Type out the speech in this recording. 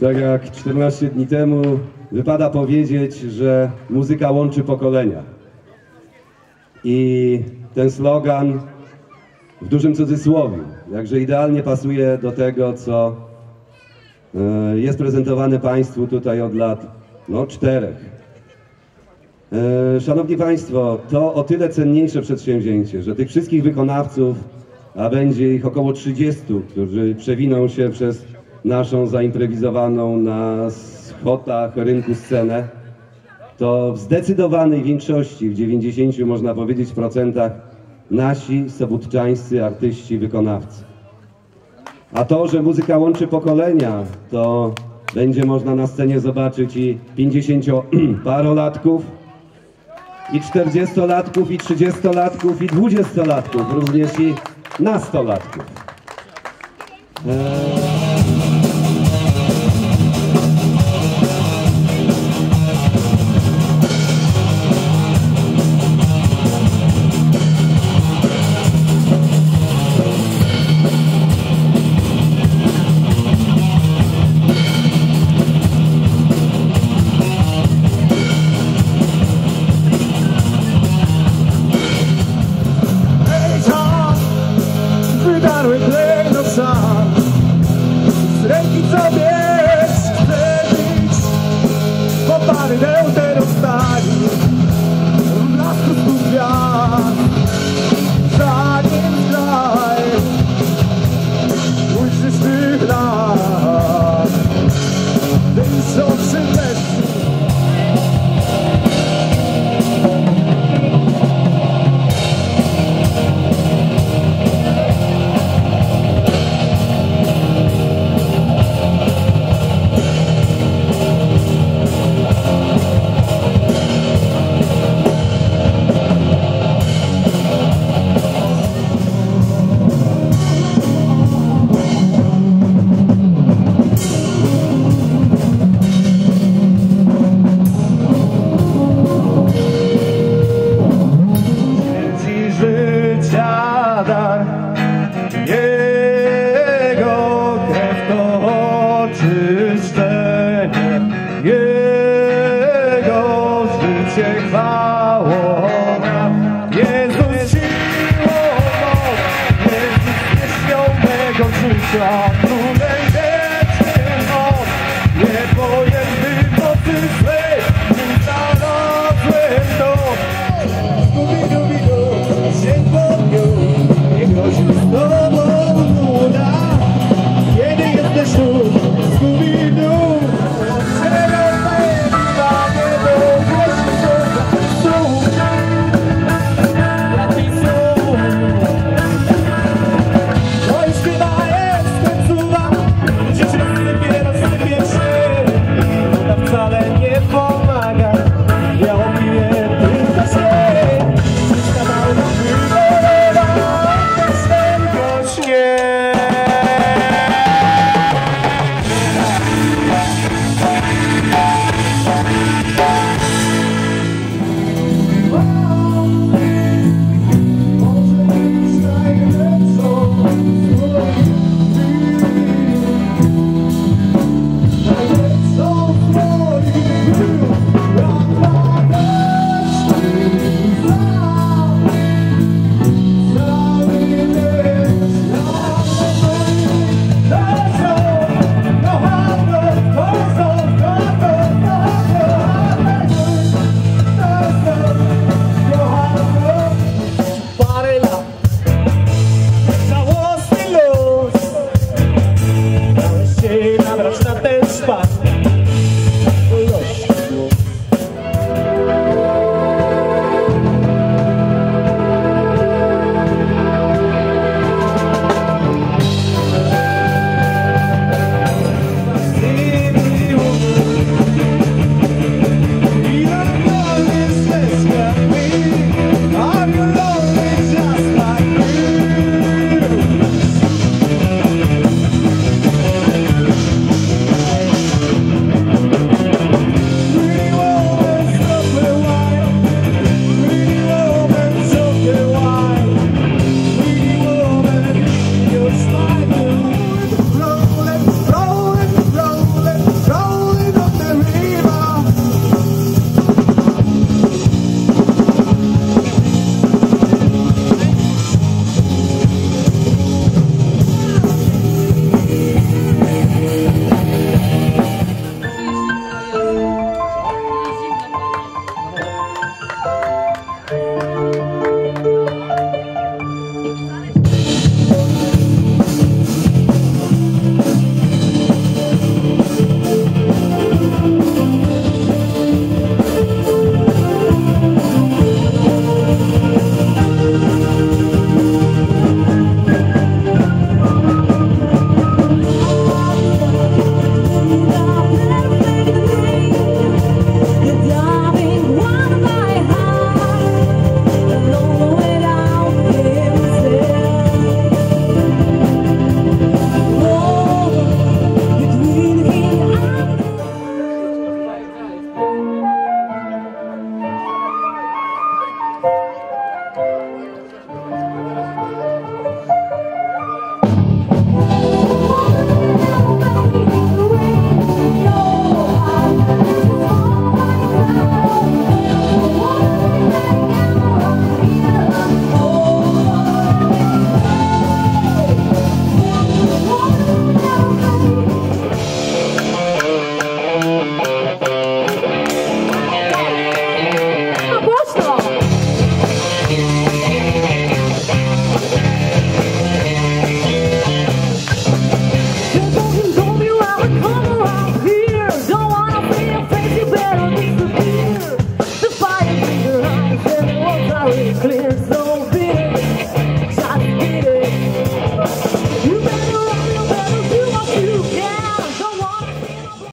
Tak jak 14 dni temu wypada powiedzieć, że muzyka łączy pokolenia. I ten slogan w dużym cudzysłowie, jakże idealnie pasuje do tego, co e, jest prezentowane Państwu tutaj od lat no, czterech. E, Szanowni Państwo, to o tyle cenniejsze przedsięwzięcie, że tych wszystkich wykonawców, a będzie ich około 30, którzy przewiną się przez naszą zaimprowizowaną na schodach rynku scenę, to w zdecydowanej większości, w 90 można powiedzieć procentach, nasi sobótczańscy artyści, wykonawcy. A to, że muzyka łączy pokolenia, to będzie można na scenie zobaczyć i 50-parolatków, i 40-latków, i 30-latków, i 20-latków, również i nastolatków. Hej track. I